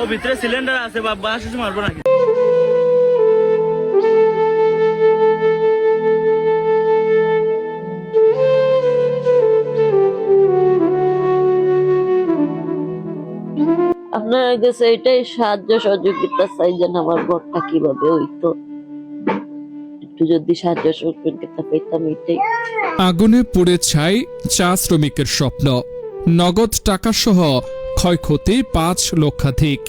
ও ভিতরে সিলিন্ডার আছে বাবা আসিস মারবো নাকি? আপনার কাছে এটাই সাহায্য সহযোগিতা চাই যেন আমার ঘরটা কীভাবে হইতো। একটু যদি সাহায্য সহযোগিতা পেতাম এটাই। আগুনে পুড়ে ছাই চা শ্রমিকের স্বপ্ন। নগদ টাকাসহ ক্ষয়ক্ষতি পাঁচ লক্ষাধিক।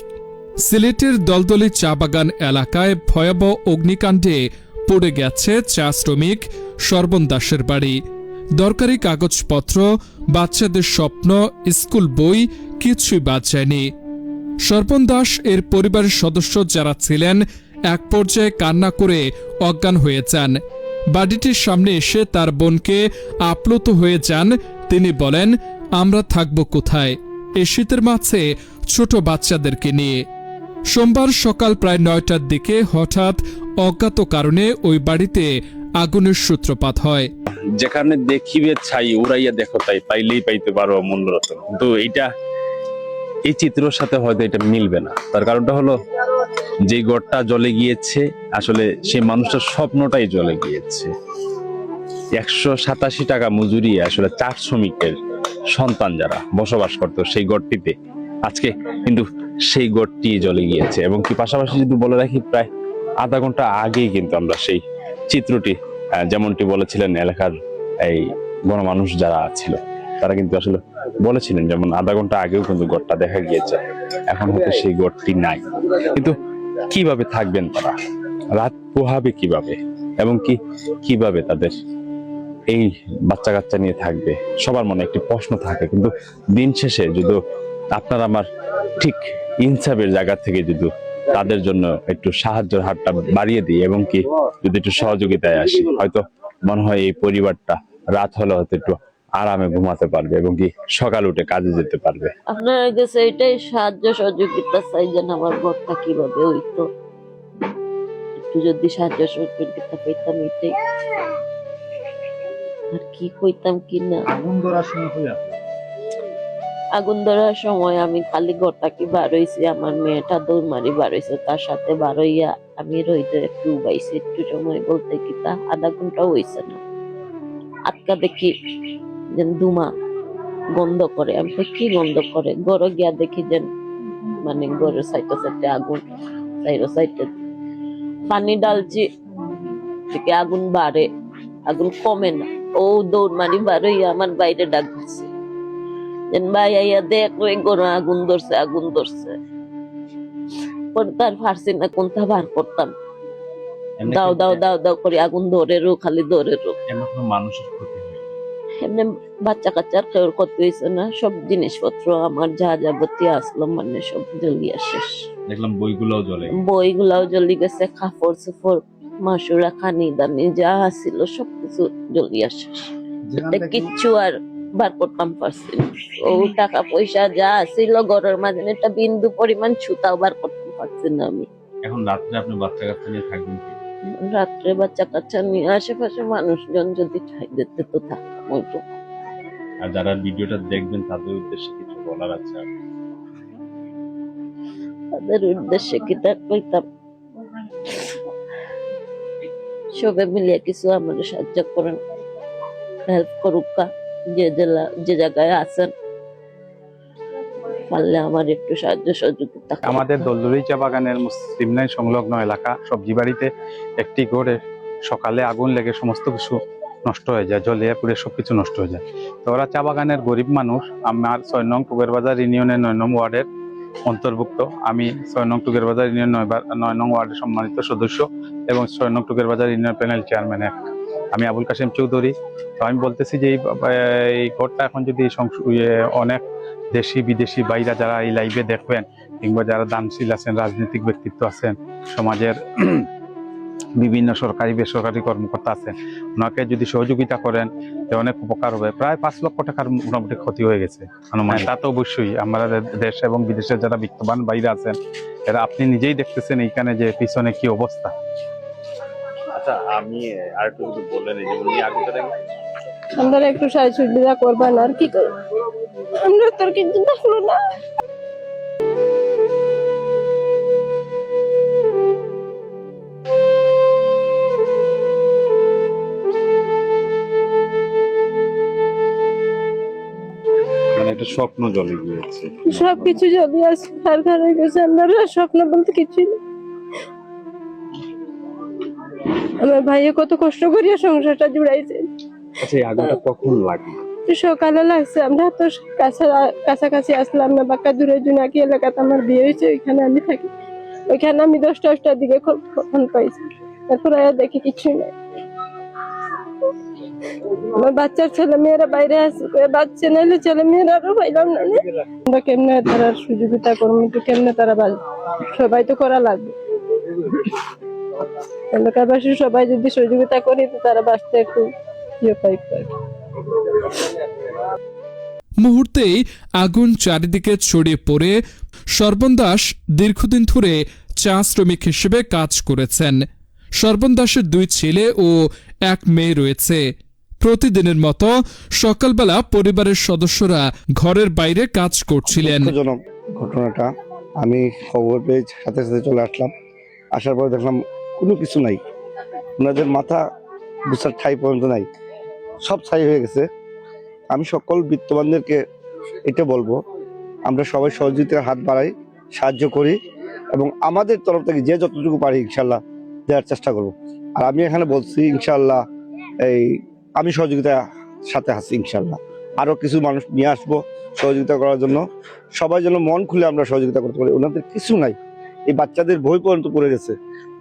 সিলেটের দলদলি চা বাগান এলাকায় ভয়াবহ অগ্নিকাণ্ডে পড়ে গেছে চা শ্রমিক, সর্বন দাসের বাড়ি। দরকারি কাগজপত্র, বাচ্চাদের স্বপ্ন, স্কুল বই, কিছুই বাদ যায়নি সর্পণ দাস এর পরিবারের সদস্য যারা ছিলেন, এক পর্যায়ে কান্না করে অজ্ঞান হয়ে যান। বাড়িটির সামনে এসে তার বোনকে আপ্লুত হয়ে যান। তিনি বলেন, আমরা থাকব কোথায়? এ শীতের মাঝে ছোট বাচ্চাদেরকে নিয়ে। সোমবার সকাল প্রায় নয়টার দিকে হঠাৎ অজ্ঞাত কারণে ওই বাড়িতে আগুনের সূত্রপাত হয়। যেখানে দেখিবে ছাই, উড়াইয়া দেখো তাই পাইলেই পাইতে পারো মূল্যরতন কিন্তু এইটা, এই চিত্রের সাথে হয়তো এটা মিলবে না। তার কারণটা হলো যে গড়টা জলে গিয়েছে, আসলে সেই মানুষটার স্বপ্নটাই জলে গিয়েছে। একশো সাতাশি টাকা মজুরি, আসলে চার শ্রমিকের সন্তান যারা বসবাস করতো, সেই গড়টিতে। আজকে কিন্তু সেই গড়টি জ্বলে গিয়েছে এবং কি পাশাপাশি যদি বলে রাখি, প্রায় আধা ঘণ্টা আগেই কিন্তু আমরা সেই চিত্রটি যেমনটি বলেছিলেন এলাকার এই গণমানুষ যারা ছিল, তারা কিন্তু আসলে বলেছিলেন যেমন আধা ঘণ্টা আগেও কিন্তু গড়টা দেখা গিয়েছে, এখন হয়তো সেই গড়টি নাই। কিন্তু কীভাবে থাকবেন তারা? রাত পোহাবে কীভাবে? এবং কি, কীভাবে তাদের এই বাচ্চা কাচ্চা নিয়ে থাকবে। সবার মনে একটি প্রশ্ন থাকে, কিন্তু দিন শেষে যদি আপনার আমার ঠিক ইনসাফের জায়গা থেকে যদি তাদের জন্য একটু সাহায্যের হাতটা বাড়িয়ে দিই এবং কি যদি একটু সহযোগিতায় আসি, হয়তো মনে হয় এই পরিবারটা রাত হলে হয়তো একটু আরামে ঘুমাতে পারবে এবং কি সকাল উঠে কাজে যেতে পারবে। আপনার কাছে এটাই সাহায্য সহযোগিতা চাই যেন আমার ঘরটা কীভাবে একটু যদি সাহায্য সহযোগিতা পেতাম এটাই। আর কি কইতাম কি না? আগুন ধরার সময় হইয়া আগুন ধরার সময় আমি খালি ঘরটাকে বার হইছি আমার মেয়েটা দৌড় মারি বার হইছে তার সাথে বার হইয়া আমি রইতে একটু উবাইছি একটু সময় বলতে কি তা আধা ঘণ্টা হইছে না। আটকা দেখি যেন ধুমা গন্ধ করে আমি তো কি গন্ধ করে? গড় গিয়া দেখি যেন মানে গড়ের সাইডে সাইডে আগুন সাইডে সাইডে পানি ডালছি থেকে আগুন বাড়ে আগুন কমে না। ও দৌড় মারি বার হইয়া আমার বাইরে ডাক যেন ভাই আইয়া দেখ ওই গরু আগুন ধরছে আগুন ধরছে। পরে তার ফার্সি না কোনটা বার করতাম। দাও দাও দাও দাও করে আগুন ধরে রো খালি ধরে রো। এমন মানুষের ক্ষতি এমনি বাচ্চা কাচ্চার কেউর ক্ষতি হয়েছে না। সব জিনিসপত্র আমার যা যাবতীয় আসলো মানে সব জ্বলিয়া শেষ। দেখলাম বইগুলোও জ্বলে বইগুলাও জ্বলি গেছে কাপড় চোপড় মাসুরা খানি দানি যা ছিল সবকিছু জ্বলিয়া শেষ। কিচ্ছু আর বার করতাম পারছি না। ও টাকা পয়সা যা ছিল ঘরের মাঝে একটা বিন্দু পরিমাণ ছুতাও বার করতে পারছি না আমি। এখন রাত্রে আপনি বাচ্চা কাচ্চা নিয়ে থাকবেন রাত্রে বাচ্চা কাচ্চা নিয়ে আশেপাশে মানুষজন যদি ঠাই দিতে তো থাকতাম ওইটু আর যারা ভিডিওটা দেখবেন তাদের উদ্দেশ্যে কিছু বলার আছে তাদের উদ্দেশ্যে কি তা কইতাম? সবে মিলিয়ে কিছু আমাদের সাহায্য করেন হেল্প করুক যে জেলা যে জায়গায় আছেন। পারলে আমার একটু সাহায্য সহযোগিতা আমাদের দলদলি চা বাগানের মুসলিম লাইন সংলগ্ন এলাকা, সবজি বাড়িতে একটি ঘরে সকালে আগুন লেগে সমস্ত কিছু নষ্ট হয়ে যায় জলে পুড়ে সবকিছু নষ্ট হয়ে যায়। তো ওরা চা বাগানের গরিব মানুষ, আমার ছয় নং টুগের বাজার ইউনিয়নের নয় নং ওয়ার্ডের অন্তর্ভুক্ত। আমি ছয় নং টুকের বাজার ইউনিয়ন নয় নং ওয়ার্ডের সম্মানিত সদস্য এবং ছয় নং টুকের বাজার ইউনিয়ন প্যানেল চেয়ারম্যান এক। আমি আবুল কাশেম চৌধুরী। তো আমি বলতেছি যে এই ঘরটা এখন যদি ইয়ে অনেক দেশি, বিদেশি বাইরা যারা এই লাইভে দেখবেন কিংবা যারা দানশীল আছেন, রাজনৈতিক ব্যক্তিত্ব আছেন, সমাজের বিভিন্ন সরকারি বেসরকারি কর্মকর্তা আছেন ওনাকে যদি সহযোগিতা করেন তো অনেক উপকার হবে। প্রায় পাঁচ লক্ষ টাকার মোটামুটি ক্ষতি হয়ে গেছে। আনুমানিক তা তো অবশ্যই। আমাদের দেশ এবং বিদেশের যারা বিত্তবান বাইরে আছেন এরা আপনি নিজেই দেখতেছেন এইখানে যে পিছনে কি অবস্থা। আচ্ছা আমি আর একটু বললেন এই যে উনি আগুনটা আমরা একটু সাহায্য সুবিধা করবেন আর কি করব? আমরা তোর কিন্তু দেখল না। স্বপ্ন জলে গিয়েছে। সবকিছু যদি আছে হয়ে গেছে আমরা স্বপ্ন বলতে কিছুই নেই। আমার ভাইয়ে কত কষ্ট করিয়া সংসারটা জুড়াইছে। আচ্ছা এই আগুনটা কখন লাগে সকালে লাগছে আমরা তো কাছা কাছাকাছি আসলাম না বাক্কা দূরে জুনাকি এলাকাতে আমার বিয়ে হয়েছে ওইখানে আমি থাকি। ওইখানে আমি দশটা দশটার দিকে ফোন পাইছি। তারপর আর দেখি কিছুই নাই। আমার বাচ্চার ছেলে মেয়েরা বাইরে ওই বাচ্চা নাইলে ছেলে মেয়েরা আরও পাইলাম না আমরা কেমনে তারা সুযোগিতা করব কেমনে তারা সবাই তো করা লাগবে। এলাকাবাসী সবাই যদি সহযোগিতা তো তারা বাঁচতে একটু ইয়ে মুহূর্তেই আগুন চারিদিকে ছড়িয়ে পড়ে। সর্বন দাস দীর্ঘদিন ধরে চা শ্রমিক হিসেবে কাজ করেছেন। সর্বন দাসের দুই ছেলে ও এক মেয়ে রয়েছে। প্রতিদিনের মতো সকালবেলা পরিবারের সদস্যরা ঘরের বাইরে কাজ করছিলেন। ঘটনাটা। আমি খবর পেয়ে সাথে সাথে চলে আসলাম। আসার পরে দেখলাম কোনো কিছু নাই। ওনাদের মাথা গুছার ঠাই পর্যন্ত নাই। সব ছাই হয়ে গেছে। আমি সকল বিত্তবানদেরকে এটা বলব, আমরা সবাই সহযোগিতার হাত বাড়াই, সাহায্য করি এবং আমাদের তরফ থেকে যে যতটুকু পারি ইনশাল্লাহ দেওয়ার চেষ্টা করব। আর আমি এখানে বলছি ইনশাল্লাহ এই আমি সহযোগিতা সাথে আছি ইনশাল্লাহ আরও কিছু মানুষ নিয়ে আসব সহযোগিতা করার জন্য। সবাই যেন মন খুলে আমরা সহযোগিতা করতে পারি। ওনাদের কিছু নাই। এই বাচ্চাদের বই পর্যন্ত পড়ে গেছে।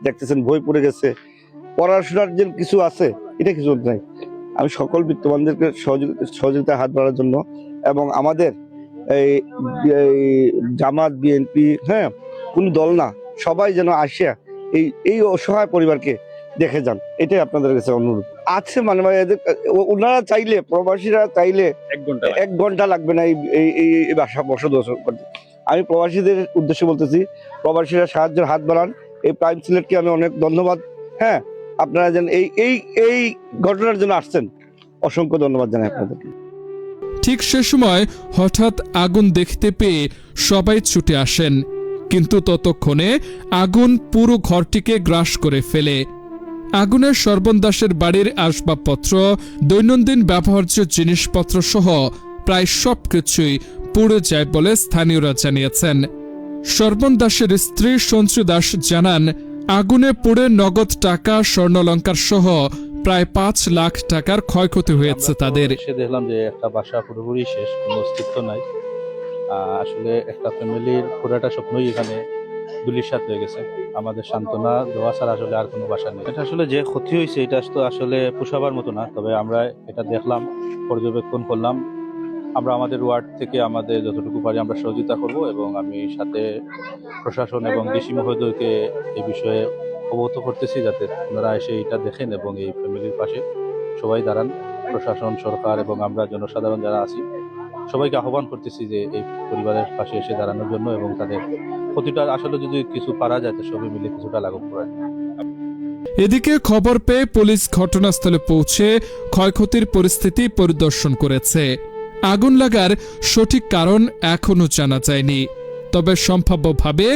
দেখতেছেন, বই পড়ে গেছে। পড়াশোনার যে কিছু আছে, এটা কিছু নাই। আমি সকল বিত্তবানদেরকে সহযোগিতা হাত বাড়ার জন্য এবং আমাদের এই জামাত, বিএনপি হ্যাঁ কোন দল না, সবাই যেন আসিয়া এই এই অসহায় পরিবারকে দেখে যান। এটাই আপনাদের কাছে অনুরোধ। আছে মানে মানে এদের ওনারা চাইলে প্রবাসীরা চাইলে এক ঘণ্টা এক ঘণ্টা লাগবে না এই এই- এই এই বাসা বসবাস করতে। আমি প্রবাসীদের উদ্দেশ্যে বলতেছি প্রবাসীরা সাহায্যের হাত বাড়ান। এই প্রাইম সিলেটকে আমি অনেক ধন্যবাদ। হ্যাঁ আপনারা যেন এই এই এই ঘটনার জন্য আসছেন। অসংখ্য ধন্যবাদ জানাই আপনাদেরকে। ঠিক সে সময় হঠাৎ আগুন দেখতে পেয়ে সবাই ছুটে আসেন। কিন্তু ততক্ষণে আগুন পুরো ঘরটিকে গ্রাস করে ফেলে। আগুনের সর্বন দাসের বাড়ির আসবাবপত্র দৈনন্দিন ব্যবহার্য জিনিসপত্র সহ প্রায় সবকিছুই পুড়ে যায় বলে স্থানীয়রা জানিয়েছেন। সর্বন দাসের স্ত্রী সঞ্চু দাস জানান আগুনে পুড়ে নগদ টাকা স্বর্ণলঙ্কার সহ প্রায় পাঁচ লাখ টাকার ক্ষয়ক্ষতি হয়েছে তাদের। দেখলাম যে একটা বাসা পুরোপুরি শেষ কোনো অস্তিত্ব নাই। আসলে একটা ফ্যামিলির পুরোটা স্বপ্নই এখানে দুলিশাত হয়ে গেছে। আমাদের সান্ত্বনা দেওয়া ছাড়া আসলে আর কোনো বাসা নেই। এটা আসলে যে ক্ষতি হয়েছে, এটা তো আসলে পোষাবার মতো না। তবে আমরা এটা দেখলাম, পর্যবেক্ষণ করলাম। আমরা আমাদের ওয়ার্ড থেকে আমাদের যতটুকু পারি আমরা সহযোগিতা করব এবং আমি সাথে প্রশাসন এবং ডিসি মহোদয়কে এই বিষয়ে অবগত করতেছি যাতে ওনারা এসে এটা দেখেন এবং এই ফ্যামিলির পাশে সবাই দাঁড়ান। প্রশাসন, সরকার এবং আমরা জনসাধারণ যারা আছি সবাইকে আহ্বান করতেছি যে এই পরিবারের পাশে এসে দাঁড়ানোর জন্য এবং তাদের ক্ষতিটা আসলে যদি কিছু পারা যায়, তো সবাই মিলে কিছুটা লাঘব করা এদিকে খবর পেয়ে পুলিশ ঘটনাস্থলে পৌঁছে ক্ষয়ক্ষতির পরিস্থিতি পরিদর্শন করেছে। আগুন লাগার সঠিক কারণ এখনও জানা যায়নি। তবে সম্ভাব্যভাবে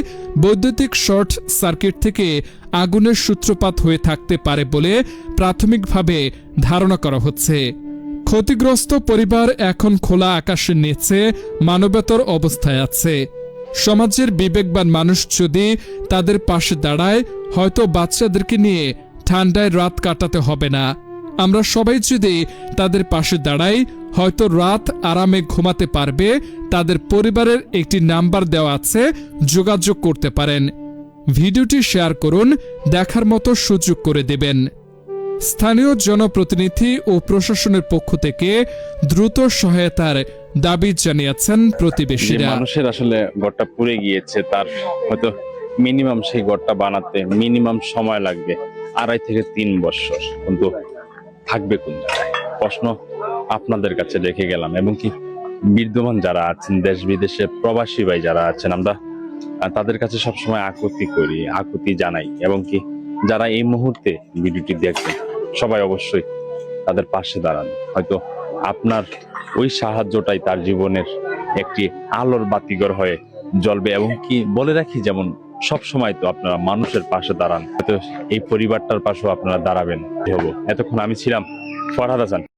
বৈদ্যুতিক শর্ট সার্কিট থেকে আগুনের সূত্রপাত হয়ে থাকতে পারে বলে প্রাথমিকভাবে ধারণা করা হচ্ছে। ক্ষতিগ্রস্ত পরিবার এখন খোলা আকাশের নিচে মানবতর অবস্থায় আছে। সমাজের বিবেকবান মানুষ যদি তাদের পাশে দাঁড়ায়, হয়তো বাচ্চাদেরকে নিয়ে ঠান্ডায় রাত কাটাতে হবে না। আমরা সবাই যদি তাদের পাশে দাঁড়াই, হয়তো রাত আরামে ঘুমাতে পারবে, তাদের পরিবারের একটি নাম্বার দেওয়া আছে, যোগাযোগ করতে পারেন। ভিডিওটি শেয়ার করুন, দেখার মতো সুযোগ করে দেবেন। স্থানীয় জনপ্রতিনিধি ও প্রশাসনের পক্ষ থেকে দ্রুত সহায়তার দাবি জানিয়েছেন প্রতিবেশীরা। মানুষের আসলে ঘরটা পুড়ে গিয়েছে তার হয়তো মিনিমাম সেই ঘরটা বানাতে মিনিমাম সময় লাগবে আড়াই থেকে তিন বছর। কিন্তু থাকবে কোন জায়গায়? প্রশ্ন আপনাদের কাছে রেখে গেলাম। এবং কি বিদ্যমান যারা আছেন দেশ বিদেশে প্রবাসী ভাই যারা আছেন আমরা তাদের কাছে সবসময় আকুতি করি আকুতি জানাই। এবং কি যারা এই মুহূর্তে ভিডিওটি দেখবেন সবাই অবশ্যই তাদের পাশে দাঁড়ান। হয়তো আপনার ওই সাহায্যটাই তার জীবনের একটি আলোর বাতিঘর হয়ে জ্বলবে এবং কি বলে রাখি, যেমন সব সময় তো আপনারা মানুষের পাশে দাঁড়ান। হয়তো এই পরিবারটার পাশেও আপনারা দাঁড়াবেন। হব এতক্ষণ আমি ছিলাম ফরহাদ হাসান।